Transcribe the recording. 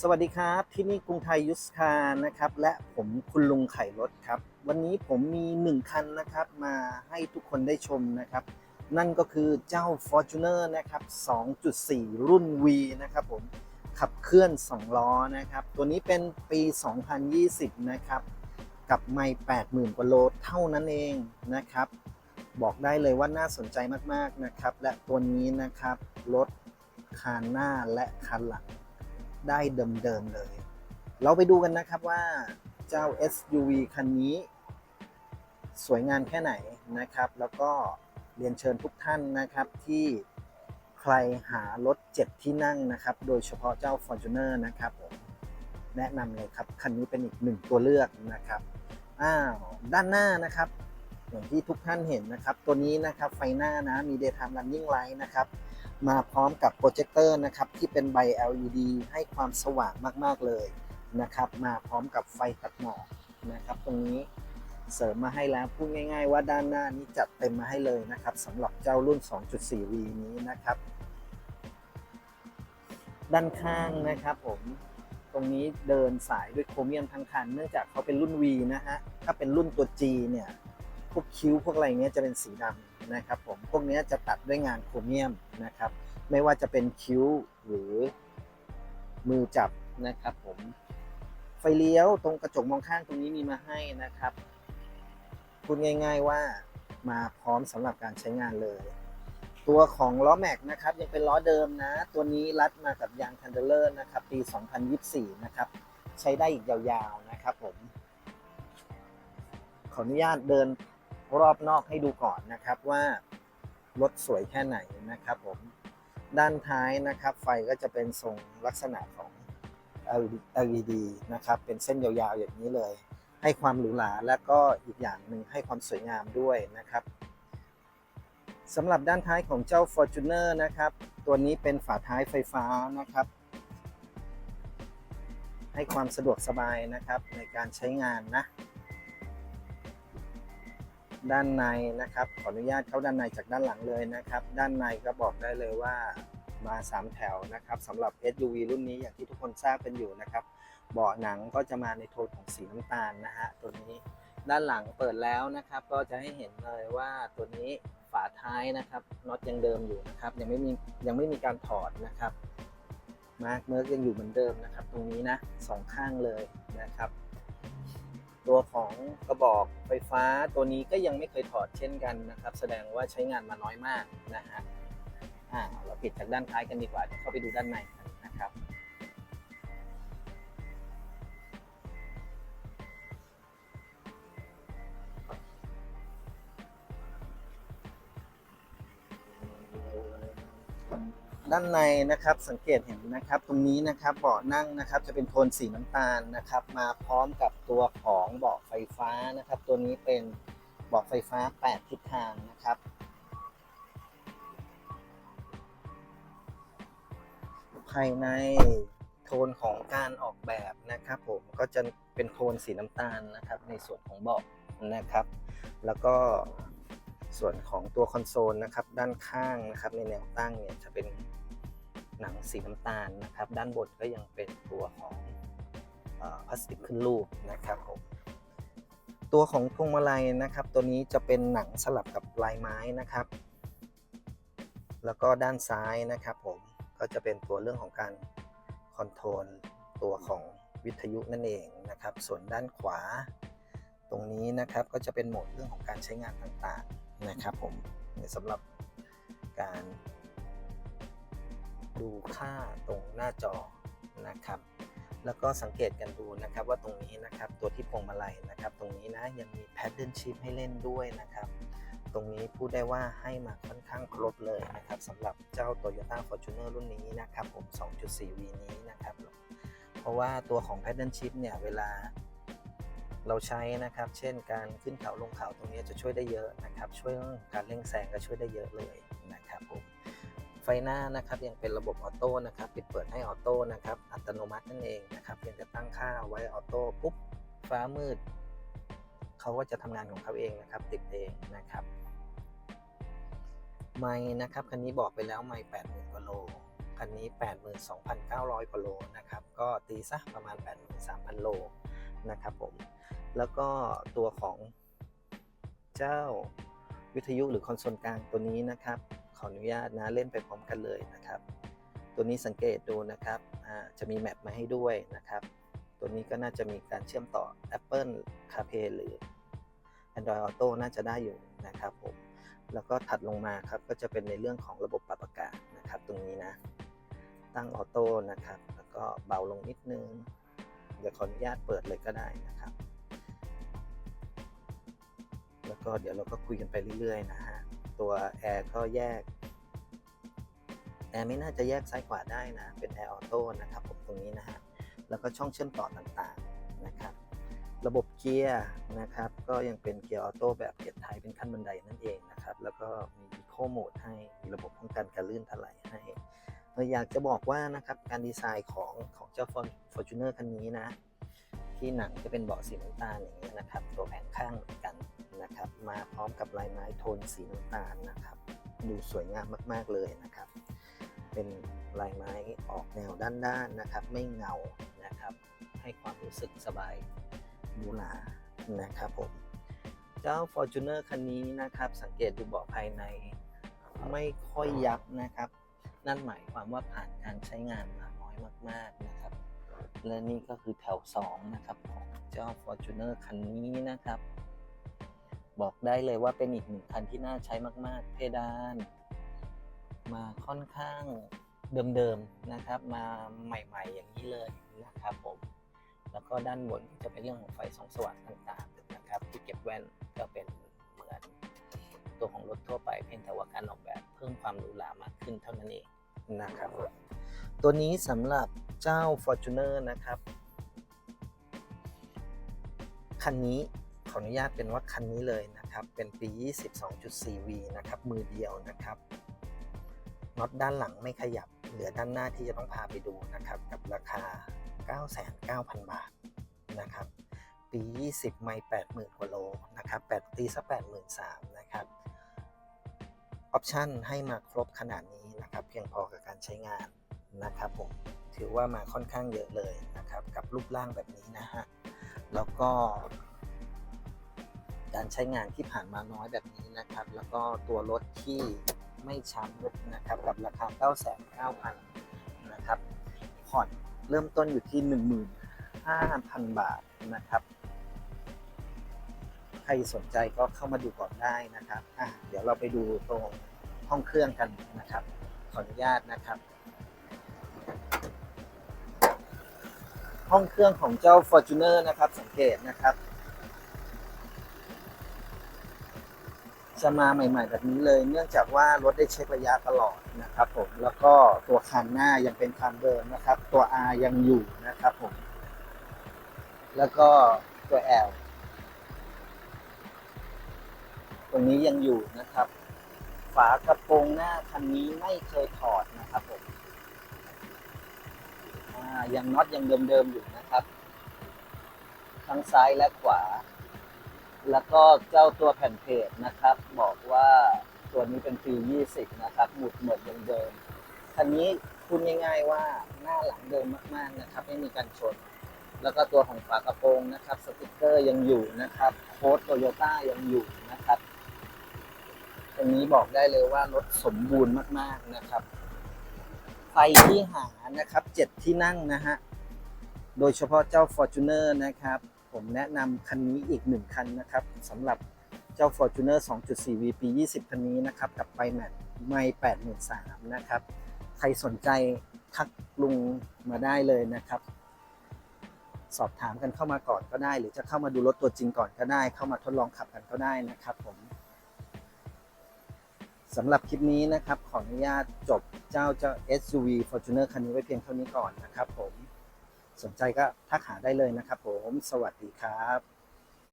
สวัสดีครับ ที่นี่กรุงไทยยุสคาร์นะครับ และผมคุณลุงไข่รถครับ วันนี้ผมมีหนึ่งคันนะครับ มาให้ทุกคนได้ชมนะครับ นั่นก็คือเจ้า Fortuner นะครับ 2.4 รุ่น V นะครับผมขับเคลื่อน 2 ล้อนะครับ ตัวนี้เป็นปี 2020 นะครับ กับไม่80,000 กว่าโลเท่านั้นเองนะครับ บอกได้เลยว่าน่าสนใจมากๆนะครับ และตัวนี้นะครับรถคันหน้าและคันหลัง ได้เดิมๆเลย เราไปดูกันนะครับว่าเจ้า SUV คันนี้ สวยงามแค่ไหนนะครับ แล้วก็เรียนเชิญทุกท่านนะครับที่ใครหารถ7ที่นั่งนะครับ โดยเฉพาะเจ้า Fortuner นะครับผมแนะนำเลยครับ คันนี้เป็นอีกหนึ่งตัวเลือกนะครับอ้าวด้านหน้านะครับ อย่างที่ทุกท่านเห็นนะครับ ตัวนี้นะครับไฟหน้านะมี daytime running light นะครับ มาพร้อมกับโปรเจคเตอร์นะครับที่เป็นใบ LED ให้ความสว่างมาก ๆ เลยนะครับ มาพร้อมกับไฟตัดหมอกนะครับ ตรงนี้เสริมมาให้แล้วพูดง่าย ๆ ว่าด้านหน้านี้จัดเต็มมาให้เลยนะครับสำหรับเจ้ารุ่น 2.4V นี้นะครับ ด้านข้างนะครับผมตรงนี้เดินสายด้วยโครเมียมทั้งคัน เนื่องจากเขาเป็นรุ่น V นะฮะถ้าเป็นรุ่นตัว G เนี่ยพวกคิ้วพวกอะไรเงี้ยจะเป็นสีดำ นะครับผมพวกนี้จะตัดด้วยงานโครเมียมนะครับ ไม่ว่าจะเป็นคิ้วหรือมือจับนะครับผมไฟเลี้ยวตรงกระจกมองข้างตรงนี้มีมาให้นะครับพูดง่าย ๆว่ามาพร้อมสำหรับการใช้งานเลย ตัวของล้อแม็กนะครับยังเป็นล้อเดิมนะ ตัวนี้รัดมากับยางทันเดอร์นะครับปี 2024 นะครับ ใช้ได้อีกยาวๆนะครับผมขออนุญาตเดิน รอบนอกให้ดูก่อนนะครับว่ารถสวยแค่ไหนนะครับผมด้านท้ายนะครับไฟก็จะเป็นทรงลักษณะของ LED นะครับเป็นเส้นยาวๆอย่างนี้เลย ให้ความหรูหราและก็อีกอย่างหนึ่งให้ความสวยงามด้วยนะครับสำหรับด้านท้ายของเจ้า Fortuner นะครับ ตัวนี้เป็นฝาท้ายไฟฟ้านะครับ ให้ความสะดวกสบายนะครับในการใช้งานนะ ด้านในนะครับ ขออนุญาตเข้าด้านในจากด้านหลังเลยนะครับ ด้านในก็บอกได้เลยว่ามา 3 แถวนะครับสำหรับ SUV รุ่นนี้อย่างที่ทุกคนทราบกันอยู่นะครับเบาะหนังก็จะมาในโทนของสีน้ำตาลนะฮะตัวนี้ด้านหลังเปิดแล้วนะครับ ก็จะให้เห็นเลยว่าตัวนี้ฝาท้ายนะครับน็อตยังเดิมอยู่นะครับ ยังไม่มียังไม่มีการถอดนะครับมาร์กเมิร์กยังอยู่เหมือนเดิมนะครับ ตรงนี้นะสองข้างเลยนะครับ ตัวของกระบอกไฟฟ้าตัวนี้ก็ยังไม่เคยถอดเช่นกันนะครับ แสดงว่าใช้งานมาน้อยมากนะฮะอ่าเราปิดจากด้านท้ายกันดีกว่าเดี๋ยวเข้าไปดูด้านใน ด้านในนะครับสังเกตเห็นนะครับ ตรงนี้นะครับเบาะนั่งนะครับจะเป็นโทนสีน้ำตาลนะครับ มาพร้อมกับตัวของเบาะไฟฟ้านะครับ ตัวนี้เป็นเบาะไฟฟ้า 8 ทิศทางนะครับภายในโทนของการออกแบบนะครับ ผมก็จะเป็นโทนสีน้ำตาลนะครับ ในส่วนของเบาะนะครับ แล้วก็ส่วนของตัวคอนโซลนะครับ ด้านข้างนะครับ ในแนวตั้งเนี่ยจะเป็น หนังสีน้ำตาลนะครับ ด้านบนก็ยังเป็นตัวของพลาสติกขึ้นรูปนะครับผมตัวของพวงมาลัยนะครับ ตัวนี้จะเป็นหนังสลับกับลายไม้นะครับ แล้วก็ด้านซ้ายนะครับผมก็จะเป็นตัวเรื่องของการคอนโทรลตัวของวิทยุนั่นเองนะครับ ส่วนด้านขวา ตรงนี้นะครับก็จะเป็นโหมดเรื่องของการใช้งานต่างๆนะครับผมสำหรับการ ดูค่าตรงหน้าจอนะครับ แล้วก็สังเกตกันดูนะครับว่าตรงนี้นะครับตัวที่พวงมาลัยนะครับ ตรงนี้นะยังมี paddle shift ให้เล่นด้วยนะครับ ตรงนี้พูดได้ว่าให้มาค่อนข้างครบเลยนะครับสำหรับเจ้า Toyota Fortuner รุ่นนี้นะครับผม 2.4V นี้นะครับ เพราะว่าตัวของ paddle shift เนี่ยเวลาเราใช้นะครับ เช่นการขึ้นเขาลงเขาตรงนี้จะช่วยได้เยอะนะครับ ช่วยเรื่องการเร่งแซงก็ช่วยได้เยอะเลย ไฟหน้านะครับยังเป็นระบบออโต้นะครับปิดเปิดให้ออโต้นะครับอัตโนมัตินั่นเองนะครับเพียงแต่ตั้งค่าไว้ออโต้ปุ๊บฟ้ามืดเขาก็จะทำงานของเขาเองนะครับ ติดเองนะครับไม้นะครับคันนี้บอกไปแล้วไม้แปดหมื่นกว่าโลคันนี้ 82,900กว่าโลนะครับก็ตีซะประมาณ 83,000 โลนะครับผมแล้วก็ตัวของเจ้าวิทยุหรือคอนโซลกลางตัวนี้นะครับ ออนุญาตนะเล่นไปพร้อมกันเลยนะครับ ตัวนี้สังเกตดูนะครับจะมีแมปมาให้ด้วยนะครับ ตัวนี้ก็น่าจะมีการเชื่อมต่อ Apple CarPlay หรือ Android Auto น่าจะได้อยู่นะครับผมแล้วก็ถัดลงมาครับก็จะเป็นในเรื่องของระบบปรับอากาศนะครับ ตรงนี้นะ ตั้งออโต้นะครับ แล้วก็เบาลงนิดนึงเดี๋ยวขออนุญาตเปิดเลยก็ได้นะครับ แล้วก็เดี๋ยวเราก็คุยกันไปเรื่อยๆนะฮะ ตัวแอร์ก็แยกแอร์ไม่น่าจะแยกซ้ายขวาได้นะ เป็นแอร์ออโต้นะครับผมตรงนี้นะฮะ แล้วก็ช่องเชื่อมต่อต่างๆนะครับ ระบบเกียร์นะครับ ก็ยังเป็นเกียร์ออโต้แบบเกียร์ไทยเป็นขั้นบันไดนั่นเองนะครับ แล้วก็มีอีโคโหมดให้ มีระบบป้องกันการลื่นถลายให้เอ่อยากจะบอกว่านะครับ การดีไซน์ของของเจ้า Fortuner คันนี้นะ ที่หนังจะเป็นเบาะสีน้ำตาลอย่างเงี้ยนะครับ ตัวแผงข้างเหมือนกัน นะครับ มาพร้อมกับลายไม้โทนสีน้ำตาลนะครับ ดูสวยงามมากๆเลยนะครับ เป็นลายไม้ออกแนวด้านๆนะครับ ไม่เงานะครับ ให้ความรู้สึกสบายหรูหรานะครับผมเจ้า Fortuner คันนี้นะครับ สังเกตดูเบาะภายใน ไม่ค่อยยับนะครับ นั่นหมายความว่าผ่านการใช้งานมาน้อยมาก ๆนะครับ และนี่ก็คือแถว 2 นะครับ ของเจ้า Fortuner คันนี้นะครับ บอกได้เลยว่าเป็นอีกหนึ่งคันที่น่าใช้มาก ๆ เพดาน มาค่อนข้างเดิมๆนะครับ มาใหม่ ๆ อย่างนี้เลยนะครับผม แล้วก็ด้านบนจะเป็นเรื่องของไฟส่องสว่างต่างๆนะครับ ที่เก็บแว่นก็เป็นเหมือนตัวของรถทั่วไปเพียงแต่ว่าการออกแบบเพิ่มความหรูหรามากขึ้นเท่านั้นเองนะครับ ตัวนี้สำหรับเจ้า Fortuner นะครับ คันนี้ ขออนุญาตเป็นว่าคันนี้เลยนะครับ เป็นปี 22.4V นะครับ มือเดียวนะครับน็อตด้านหลังไม่ขยับ เหลือด้านหน้าที่จะต้องพาไปดูนะครับ กับราคา 99,000 บาทนะครับ ปี 20 ไม่80,000 กว่าโลนะครับ8ตีสัก83,000นะครับออปชันให้มาครบขนาดนี้นะครับ เพียงพอกับการใช้งานนะครับผมถือว่ามาค่อนข้างเยอะเลยนะครับ กับรูปร่างแบบนี้นะฮะ แล้วก็ การใช้งานที่ผ่านมาน้อยแบบนี้นะครับ แล้วก็ตัวรถที่ไม่ช้ำนะครับกับราคา 99,000นะครับผ่อนเริ่มต้นอยู่ที่ 15,000 บาทนะครับ ใครสนใจก็เข้ามาดูก่อนได้นะครับอะเดี๋ยวเราไปดูตรงห้องเครื่องกันนะครับ ขออนุญาตนะครับ ห้องเครื่องของเจ้า Fortuner นะครับสังเกตนะครับ จะมาใหม่ ๆ แบบนี้เลย เนื่องจากว่ารถได้เช็คระยะตลอดนะครับผมแล้วก็ตัวคันหน้ายังเป็นคันเดิมนะครับ ตัว R ยังอยู่นะครับผมแล้วก็ตัว L ตรงนี้ยังอยู่นะครับ ฝากระโปรงหน้าคันนี้ไม่เคยถอดนะครับผมยังน็อตยังเดิมๆอยู่นะครับ ทั้งซ้ายและขวา แล้วก็เจ้าตัวแผ่นเพจนะครับ บอกว่าตัวนี้เป็นปี20 นะครับ หมุดหมดเดิมๆคันนี้พูดง่ายๆว่าหน้าหลังเดิมมากๆนะครับ ไม่มีการชน แล้วก็ตัวของฝากระโปรงนะครับ สติกเกอร์ยังอยู่นะครับโค้ดโตโยต้ายังอยู่นะครับตรงนี้บอกได้เลยว่ารถสมบูรณ์มากๆนะครับไฟที่หานะครับเจ็ดที่นั่งนะฮะ โดยเฉพาะเจ้า Fortuner นะครับ ผมแนะนำคันนี้อีกหนึ่งคันนะครับสำหรับเจ้า Fortuner 2.4 V ปี 20 คันนี้นะครับ กับไปแมทไม่83,000นะครับ ใครสนใจทักลุงมาได้เลยนะครับ สอบถามกันเข้ามาก่อนก็ได้ หรือจะเข้ามาดูรถตัวจริงก่อนก็ได้ เข้ามาทดลองขับกันก็ได้นะครับผมสำหรับคลิปนี้นะครับ ขออนุญาตจบเจ้าเจ้า SUV Fortuner คันนี้ไว้เพียงเท่านี้ก่อนนะครับผม สนใจก็ทักหาได้เลยนะครับผม สวัสดีครับ